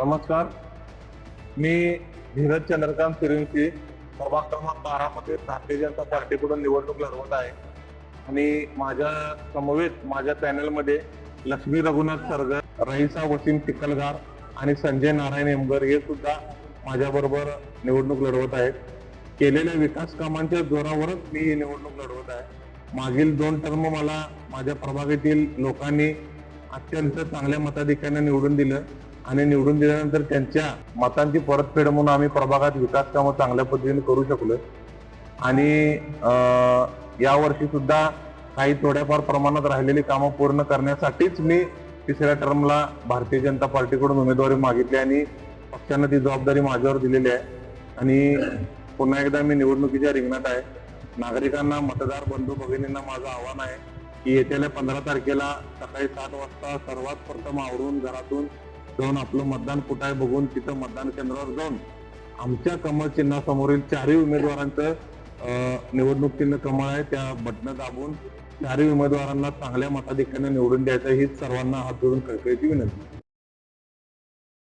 नमस्कार. मी धीरज चंद्रकांत सूर्यवंशी प्रभाग क्रमांक बारामध्ये भारतीय जनता पार्टीकडून निवडणूक लढवत आहे. आणि माझ्या समवेत माझ्या पॅनलमध्ये लक्ष्मी रघुनाथ सरगर रईसा वसीम चिखलगार आणि संजय नारायण एमगर हे सुद्धा माझ्याबरोबर निवडणूक लढवत आहेत. केलेल्या विकास कामांच्या जोरावरच मी ही निवडणूक लढवत आहे. मागील दोन टर्म मला माझ्या प्रभागातील लोकांनी अत्यंत चांगल्या मताधिक्याने निवडून दिलं. आणि निवडून दिल्यानंतर त्यांच्या मतांची परतफेड म्हणून आम्ही प्रभागात विकास कामं चांगल्या पद्धतीने करू शकलो. आणि अं, यावर्षी सुद्धा काही थोड्याफार प्रमाणात राहिलेली कामं पूर्ण करण्यासाठीच मी तिसऱ्या टर्मला भारतीय जनता पार्टीकडून उमेदवारी मागितली आणि पक्षानं ती जबाबदारी माझ्यावर दिलेली आहे. आणि पुन्हा एकदा मी निवडणुकीच्या रिंगणात आहे. नागरिकांना मतदार बंधू भगिनींना माझं आव्हान आहे की येत्याला पंधरा तारखेला सकाळी सात वाजता सर्वात प्रथम आवरून घरातून जाऊन आपलं मतदान कुठं आहे बघून तिथं मतदान केंद्रावर जाऊन आमच्या कमळ चिन्हासमोरील चारही उमेदवारांचं अं, निवडणूक चिन्ह कमळ आहे. त्या बटणं दाबून चारही उमेदवारांना चांगल्या मताधिक्याने निवडून द्यायचं हीच सर्वांना हात जोडून कळकळीची विनंती.